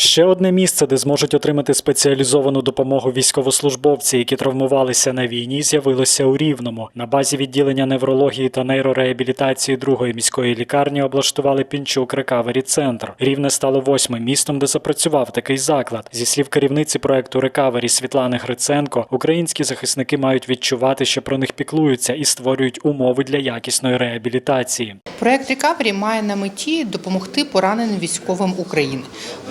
Ще одне місце, де зможуть отримати спеціалізовану допомогу військовослужбовці, які травмувалися на війні, з'явилося у Рівному. На базі відділення неврології та нейрореабілітації другої міської лікарні облаштували Пінчук Рекавері Центр. Рівне стало восьмим містом, де запрацював такий заклад. Зі слів керівниці проекту Рекавері Світлани Гриценко, українські захисники мають відчувати, що про них піклуються і створюють умови для якісної реабілітації. Проект Рекавері має на меті допомогти пораненим військовим України.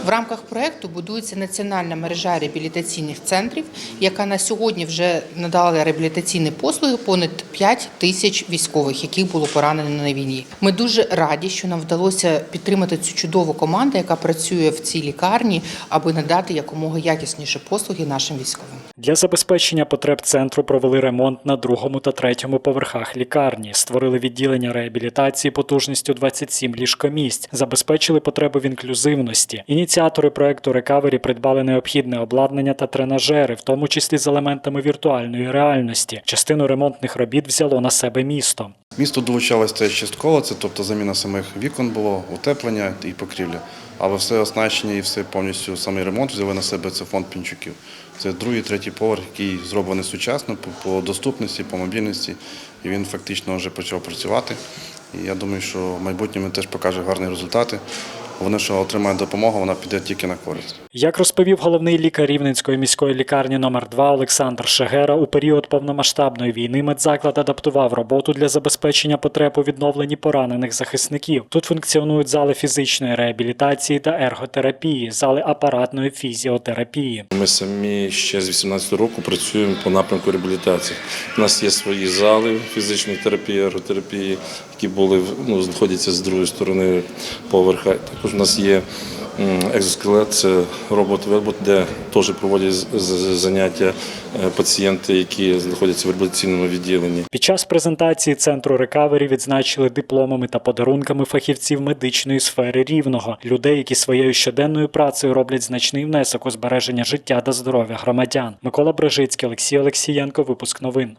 В рамках проекту будується національна мережа реабілітаційних центрів, яка на сьогодні вже надала реабілітаційні послуги понад 5 тисяч військових, яких було поранено на війні. Ми дуже раді, що нам вдалося підтримати цю чудову команду, яка працює в цій лікарні, аби надати якомога якісніші послуги нашим військовим. Для забезпечення потреб центру провели ремонт на другому та третьому поверхах лікарні, створили відділення реабілітації потужністю 27 ліжкомісць, забезпечили потребу в інклюзивності. Ініціатори проекту Рекавері придбали необхідне обладнання та тренажери, в тому числі з елементами віртуальної реальності. Частину ремонтних робіт взяло на себе місто. Місто долучалось теж частково, це тобто заміна самих вікон було, утеплення і покрівля. Але все оснащення і все повністю самий ремонт взяли на себе це фонд пінчуків. Це другий, третій поверх, який зроблений сучасно по доступності, по мобільності. І він фактично вже почав працювати. І я думаю, що в майбутньому теж покаже гарні результати. Вони, що отримають допомогу, вона піде тільки на користь. Як розповів головний лікар Рівненської міської лікарні номер 2 Олександр Шегера, у період повномасштабної війни медзаклад адаптував роботу для забезпечення потреб у відновленні поранених захисників. Тут функціонують зали фізичної реабілітації та ерготерапії, зали апаратної фізіотерапії. Ми самі ще з 18 року працюємо по напрямку реабілітації. У нас є свої зали фізичної терапії, аеротерапії, які були ну, знаходяться з другої сторони поверха. Також у нас є екзоскелет, це робот-велбот, де теж проводять заняття е, пацієнти, які знаходяться в реабілітаційному відділенні. Під час презентації центру рекавері відзначили дипломами та подарунками фахівців медичної сфери рівного, людей, які своєю щоденною працею роблять значний внесок у збереження життя та здоров'я громадян. Микола Брежицький, Олексій Олексієнко, випуск новин.